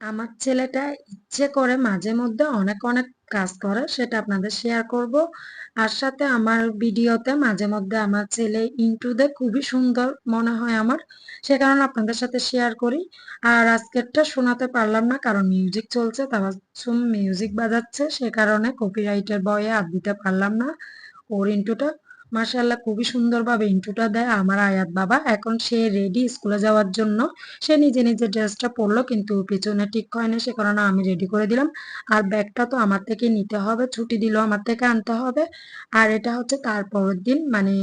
আমার ছেলেটা ইচ্ছে করে মাঝে মধ্যে অনেক অনেক কাজ করে, সেটা আপনাদের শেয়ার করব। আর সাথে আমার ভিডিওতে মাঝে মধ্যে আমার ছেলে ইন্টু দে খুবই সুন্দর মনে হয় আমার, সে কারণে আপনাদের সাথে শেয়ার করি। আর আজকেরটা শোনাতে পারলাম না, কারণ মিউজিক চলছে তাবাসুম মিউজিক বাজাচ্ছে, সে কারণে কপিরাইটের বয়ে আর দিতে পারলাম না। ওর ইন্টুটা মাশাআল্লাহ, খুবই সুন্দরভাবে ইন্টুটা দেয় আমার আয়াত বাবা। এখন সে রেডি স্কুলে যাওয়ার জন্য। সে নিজে নিজে ড্রেসটা পরলো কিন্তু পিছনে ঠিক হয় না সে কারণে আমি রেডি করে দিলাম। আর ব্যাগটা তো আমার থেকে নিতে হবে, ছুটি দিল আমার থেকে আনতে হবে। আর এটা হচ্ছে তার পরের দিন মানে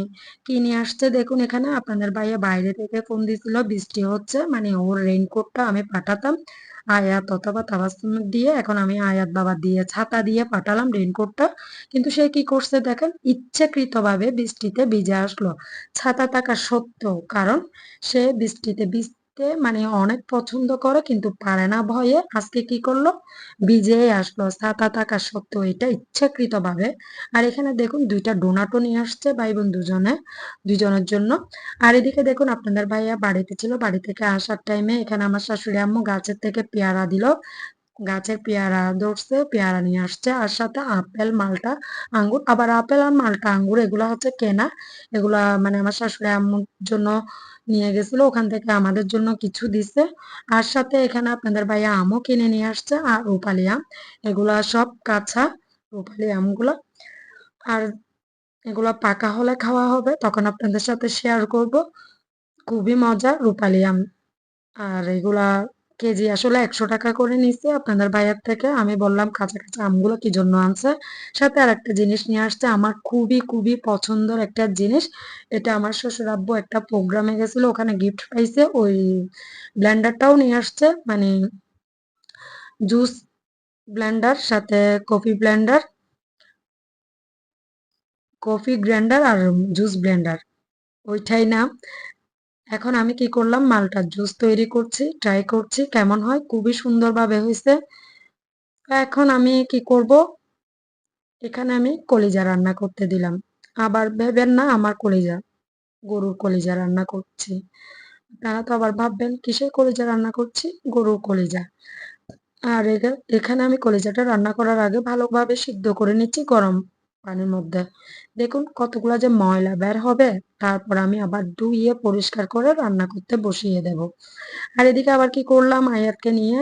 কি নিয়ে আসছে দেখুন এখানে। আপনাদের ভাইয়া বাইরে থেকে ফোন দিছিল, বৃষ্টি হচ্ছে মানে ওর রেইনকোটটা আমি পাঠাতাম। আয়াত অথবা তাবাস্তুন দিয়ে, এখন আমি আয়াত বাবা দিয়ে ছাতা দিয়ে পাঠালাম রেনকোটটা কিন্তু সে কি করছে দেখেন, ইচ্ছাকৃতভাবে বৃষ্টিতে ভিজে আসলো। ছাতা থাকা সত্ত্বেও, কারণ সে বৃষ্টিতে ভিজতে মানে অনেক পছন্দ করে, কিন্তু পারে না ভয়ে। আজকে কি করল? বিজে আসলো ছাতা থাকা সত্ত্বেও এটা ইচ্ছাকৃত ভাবে আর এখানে দেখুন, দুইটা ডোনাটও নিয়ে আসছে ভাই বোন দুজনে, দুজনের জন্য। আর এদিকে দেখুন, আপনাদের ভাইয়া বাড়িতে ছিল, বাড়ি থেকে আসার টাইমে এখানে আমার শাশুড়ি আম্মু গাছের থেকে পেয়ারা দিল। গাছের পেয়ারা ধরছে, পেয়ারা নিয়ে আসছে, আর সাথে আপেল, মালটা, আঙ্গুর। আবার আপেল আর মালটা, আঙ্গুর, এগুলো হচ্ছে কেনা। এগুলা মানে আমার শাশুড়ি আম্মুর জন্য নিয়ে গেছিল, ওখান থেকে আমাদের জন্য কিছু দিছে। আর সাথে এখানে আপনাদের ভাইয়া আমও কিনে নিয়ে আসছে, আর রূপালি আম। এগুলা সব কাঁচা রূপালি আমগুলা। আর এগুলা পাকা হলে খাওয়া হবে, তখন আপনাদের সাথে শেয়ার করব। খুবই মজা রূপালি আম। আর এগুলা কেজি আসলে একশো টাকা করে নিচ্ছে আপনাদের বাইরের থেকে আমি বললাম কাঁচা কাঁচা আমগুলো কি জন্য আনছে? সাথে আর একটা জিনিস নিয়ে আসছে, আমার খুবই খুবই পছন্দের একটা জিনিস। এটা আমার শ্বশুর আব্বু একটা প্রোগ্রামে গেছিল, ওখানে গিফট পাইছে, ওই ব্লেন্ডারটাও নিয়ে আসছে মানে জুস ব্লেন্ডার সাথে কফি ব্লেন্ডার কফি গ্রাইন্ডার আর জুস ব্লেন্ডার ওইটাই না এখন আমি কি করলাম? মালটার জুস তৈরি করছি ট্রাই করছি, কেমন হয়? খুবই সুন্দরভাবে হয়েছে। এখন আমি কি করব? এখানে আমি কলিজা রান্না করতে দিলাম। আবার ভেবেন না, আমার কলিজা, গরুর কলিজা রান্না করছি। তারা তো আবার ভাববেন, কিসের কলিজা রান্না করছি? গরুর কলিজা। আর এখানে আমি কলিজাটা রান্না করার আগে ভালোভাবে সিদ্ধ করে নিচ্ছি গরম পানির মধ্যে। দেখুন কতগুলো যে ময়লা বের হবে, তারপর আমি আবার ধুইয়ে পরিষ্কার করে রান্না করতে বসিয়ে দেব। আর এদিকে আবার কি করলাম, আয়াতকে নিয়ে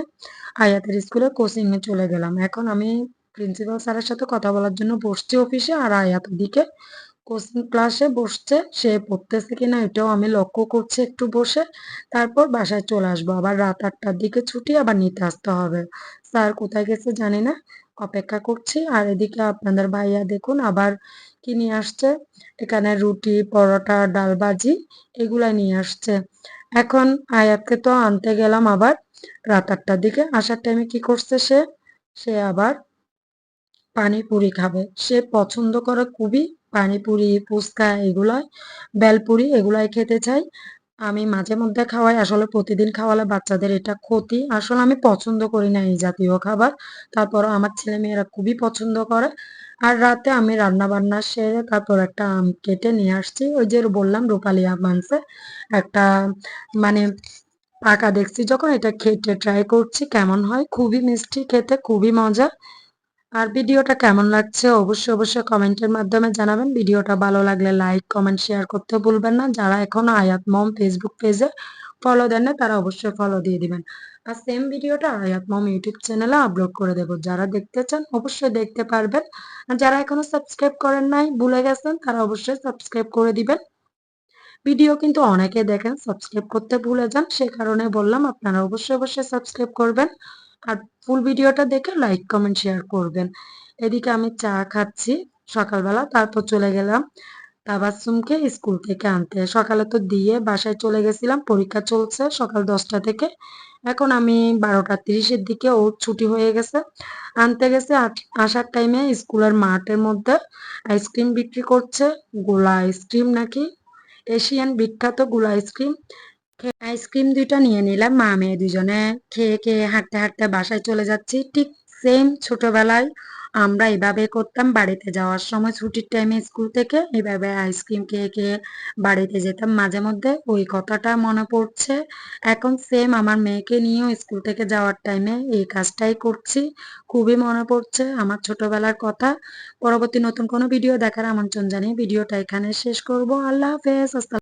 আয়াতের স্কুলে কোচিং এ চলে গেলাম। এখন আমি প্রিন্সিপাল স্যারের সাথে কথা বলার জন্য বসছি অফিসে আর আয়াত দিকে কোচিং ক্লাসে বসছে। সে পড়তেছে কিনা এটাও আমি লক্ষ্য করছি একটু বসে। তারপর বাসায় চলে আসব। আবার রাত আটটার দিকে ছুটি, আবার নিতে আসতে হবে। স্যার কোথায় গেছে জানি না। অপেক্ষা করছি। আর এদিকে আপনাদের ভাইয়া দেখুন, আবার কি নিয়ে আসছে? এখানে রুটি, পরোটা, ডাল ভাজি এগুলা নিয়ে আসছে। এখন আয়াতকে তো আনতে গেলাম আবার রাত আটটার দিকে। আসার টাইমে কি করছে সে? সে আবার পানিপুরি খাবে। সে পছন্দ করে খুবই পানিপুরি, ফুচকা এগুলাই, বেলপুরি এগুলাই খেতে চাই আমি মাঝে মধ্যে খাওয়াই। আসলে প্রতিদিন খাওয়ালে বাচ্চাদের এটা ক্ষতি। আসলে আমি পছন্দ করি না এই জাতীয় খাবার। তারপর আমার ছেলে মেয়েরা খুবই পছন্দ করে। আর রাতে আমি রান্না বান্না সেরে তারপর একটা আম কেটে নিয়ে আসছি। ওই যে বললাম, রূপালি আম আনছে। একটা মানে পাকা দেখছি যখন, এটা খেতে ট্রাই করছি। কেমন হয়? খুবই মিষ্টি, খেতে খুবই মজা। আর ভিডিওটা কেমন লাগছে অবশ্যই অবশ্যই কমেন্টের মাধ্যমে জানাবেন। ভিডিওটা ভালো লাগলে লাইক, কমেন্ট, শেয়ার করতে ভুলবেন না। যারা এখনও আয়াত মম ফেসবুক পেজে ফলো দেন না তারা অবশ্যই ফলো দিয়ে দিবেন। আর সেম ভিডিওটা আয়াত মম ইউটিউব চ্যানেলে আপলোড করে দেব। যারা দেখতে চান, অবশ্যই দেখতে পারবেন। আর যারা এখনও সাবস্ক্রাইব করেন নাই, ভুলে গেছেন, তারা অবশ্যই সাবস্ক্রাইব করে দিবেন। ভিডিও কিন্তু অনেকে দেখেন সাবস্ক্রাইব করতে ভুলে যান। সে কারণে বললাম, আপনারা অবশ্যই অবশ্যই সাবস্ক্রাইব করবেন। আর ফুল ভিডিওটা দেখে লাইক কমেন্ট শেয়ার করবেন। এদিকে আমি চা খাচ্ছি সকালবেলা, তারপর চলে গেলাম তাবাসুমকে স্কুল থেকে আনতে। সকালে তো দিয়ে বাসায় চলে গেছিলাম, পরীক্ষা চলছে সকাল দশটা থেকে। এখন আমি বারোটা তিরিশের দিকে ওর ছুটি হয়ে গেছে। আনতে গেছে আসার টাইমে স্কুলের মাঠের মধ্যে আইসক্রিম বিক্রি করছে, গোলা আইসক্রিম নাকি? এশিয়ান বিখ্যাত গোলা আইসক্রিম আইসক্রিম দুইটা নিয়ে নিলাম। মা মেয়ে দুজনে খেয়ে খেয়ে হাঁটতে হাঁটতে বাসায় চলে যাচ্ছি। ঠিক সেম ছোটবেলায় আমরা এভাবে করতাম বাড়িতে যাওয়ার সময়। ছুটির টাইমে স্কুল থেকে এভাবে আইসক্রিম খেয়ে খেয়ে বাড়িতে যেতাম। মাঝে মধ্যে ওই কথাটা মনে পড়ছে। এখন সেম আমার মেয়েকে নিয়েও স্কুল থেকে যাওয়ার টাইমে এই কাজটাই করছি। খুবই মনে পড়ছে আমার ছোটবেলার কথা। পরবর্তী নতুন কোনো ভিডিও দেখার আমন্ত্রণ জানিয়ে ভিডিওটা এখানে শেষ করব। আল্লাহ হাফেজ।